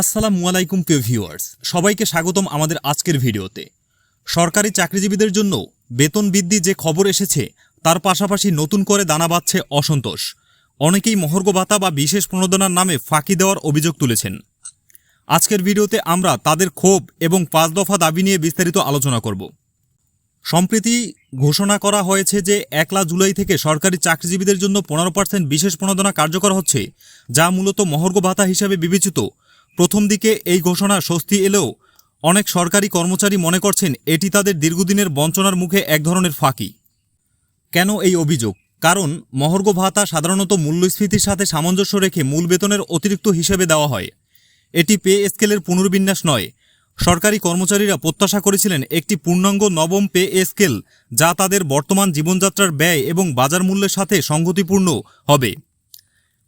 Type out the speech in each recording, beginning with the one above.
আসসালামু আলাইকুম, প্রিয় ভিউয়ার্স। সবাইকে স্বাগতম আমাদের আজকের ভিডিওতে। সরকারি চাকরিজীবীদের জন্য বেতন বৃদ্ধি যে খবর এসেছে, তার পাশাপাশি নতুন করে দানা বাঁধছে অসন্তোষ। অনেকেই মহর্গ ভাতা বা বিশেষ প্রণোদনার নামে ফাঁকি দেওয়ার অভিযোগ তুলেছেন। আজকের ভিডিওতে আমরা তাদের ক্ষোভ এবং পাঁচ দফা দাবি নিয়ে বিস্তারিত আলোচনা করব। সম্প্রতি ঘোষণা করা হয়েছে যে একলা জুলাই থেকে সরকারি চাকরিজীবীদের জন্য পনেরো পার্সেন্ট বিশেষ প্রণোদনা কার্যকর হচ্ছে, যা মূলত মহর্গ ভাতা হিসাবে বিবেচিত প্রথম দিকে এই ঘোষণা স্বস্তি এলেও অনেক সরকারি কর্মচারী মনে করছেন এটি তাদের দীর্ঘদিনের বঞ্চনার মুখে এক ধরনের ফাঁকি। কেন এই অভিযোগ? কারণ মহর্গ ভাতা সাধারণত মূল্যস্ফীতির সাথে সামঞ্জস্য রেখে মূল বেতনের অতিরিক্ত হিসেবে দেওয়া হয়। এটি পে স্কেলের পুনর্বিন্যাস নয়। সরকারি কর্মচারীরা প্রত্যাশা করেছিলেন একটি পূর্ণাঙ্গ নবম পে স্কেল যা তাদের বর্তমান জীবনযাত্রার ব্যয় এবং বাজার মূল্যের সাথে সংগতিপূর্ণ হবে।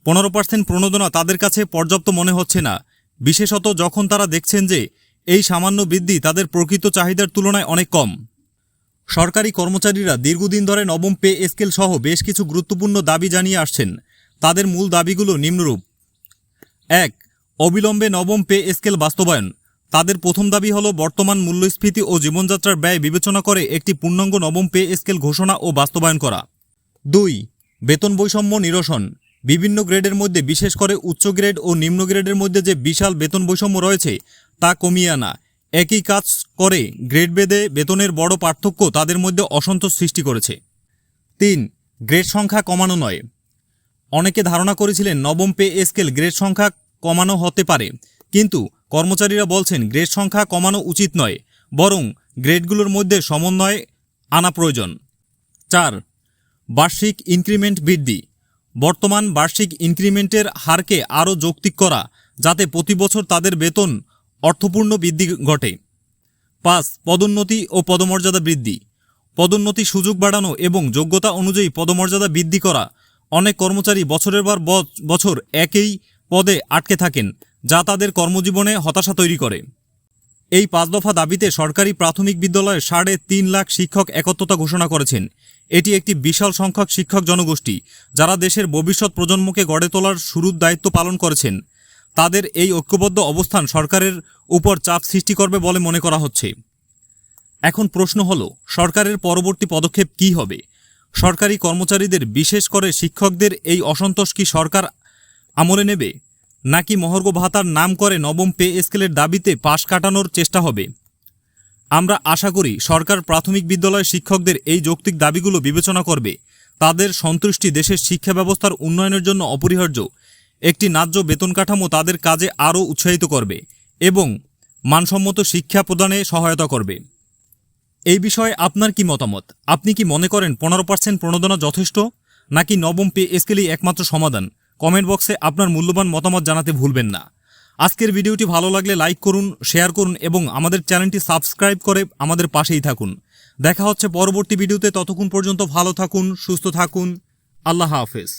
পনেরো পার্সেন্ট প্রণোদনা তাদের কাছে পর্যাপ্ত মনে হচ্ছে না। বিশেষত যখন তারা দেখছেন যে এই সামান্য বৃদ্ধি তাদের প্রকৃত চাহিদার তুলনায় অনেক কম। সরকারি কর্মচারীরা দীর্ঘদিন ধরে নবম পে স্কেল সহ বেশ কিছু গুরুত্বপূর্ণ দাবি জানিয়ে আসছেন। তাদের মূল দাবিগুলো নিম্নরূপ। এক, অবিলম্বে নবম পে স্কেল বাস্তবায়ন। তাদের প্রথম দাবি হল বর্তমান মূল্যস্ফীতি ও জীবনযাত্রার ব্যয় বিবেচনা করে একটি পূর্ণাঙ্গ নবম পে স্কেল ঘোষণা ও বাস্তবায়ন করা। দুই, বেতন বৈষম্য নিরসন। বিভিন্ন গ্রেডের মধ্যে, বিশেষ করে উচ্চ গ্রেড ও নিম্ন গ্রেডের মধ্যে যে বিশাল বেতন বৈষম্য রয়েছে, তা কমিয়ে আনা। একই কাজ করে গ্রেড বেদে বেতনের বড় পার্থক্য তাদের মধ্যে অসন্তোষ সৃষ্টি করেছে। তিন, গ্রেড সংখ্যা কমানো নয়। অনেকে ধারণা করেছিলেন নবম পে স্কেল গ্রেড সংখ্যা কমানো হতে পারে, কিন্তু কর্মচারীরা বলছেন গ্রেড সংখ্যা কমানো উচিত নয়, বরং গ্রেডগুলোর মধ্যে সমন্বয় আনা প্রয়োজন। চার, বার্ষিক ইনক্রিমেন্ট বৃদ্ধি। বর্তমান বার্ষিক ইনক্রিমেন্টের হারকে আরও যৌক্তিক করা, যাতে প্রতি বছর তাদের বেতন অর্থপূর্ণ বৃদ্ধি ঘটে। পাঁচ, পদোন্নতি ও পদমর্যাদা বৃদ্ধি। পদোন্নতি সুযোগ বাড়ানো এবং যোগ্যতা অনুযায়ী পদমর্যাদা বৃদ্ধি করা। অনেক কর্মচারী বছরের পর বছর একই পদে আটকে থাকেন, যা তাদের কর্মজীবনে হতাশা তৈরি করে। এই পাঁচ দফা দাবিতে সরকারি প্রাথমিক বিদ্যালয়ে সাড়ে তিন লাখ শিক্ষক একত্রতা ঘোষণা করেছেন। এটি একটি বিশাল সংখ্যক শিক্ষক জনগোষ্ঠী, যারা দেশের ভবিষ্যৎ প্রজন্মকে গড়ে তোলার শুরুর দায়িত্ব পালন করেছেন। তাদের এই ঐক্যবদ্ধ অবস্থান সরকারের উপর চাপ সৃষ্টি করবে বলে মনে করা হচ্ছে। এখন প্রশ্ন হল, সরকারের পরবর্তী পদক্ষেপ কী হবে? সরকারি কর্মচারীদের বিশেষ করে শিক্ষকদের এই অসন্তোষ কি সরকার আমলে নেবে? নাকি মহর্গ ভাতার নাম করে নবম পে স্কেলের দাবিতে পাশ কাটানোর চেষ্টা হবে? আমরা আশা করি সরকার প্রাথমিক বিদ্যালয়ের শিক্ষকদের এই যৌক্তিক দাবিগুলো বিবেচনা করবে। তাদের সন্তুষ্টি দেশের শিক্ষা ব্যবস্থার উন্নয়নের জন্য অপরিহার্য। একটি ন্যায্য বেতন কাঠামো তাদের কাজে আরও উৎসাহিত করবে এবং মানসম্মত শিক্ষা প্রদানে সহায়তা করবে। এই বিষয়ে আপনার কি মতামত? আপনি কি মনে করেন পনেরো পার্সেন্ট প্রণোদনা যথেষ্ট, নাকি নবম পে স্কেলই একমাত্র সমাধান? কমেন্ট বক্সে আপনার মূল্যবান মতামত জানাতে ভুলবেন না। আজকের ভিডিওটি ভালো লাগলে লাইক করুন, শেয়ার করুন এবং আমাদের চ্যানেলটি সাবস্ক্রাইব করে আমাদের পাশেই থাকুন। দেখা হচ্ছে পরবর্তী ভিডিওতে, ততক্ষণ পর্যন্ত ভালো থাকুন, সুস্থ থাকুন। আল্লাহ হাফেজ।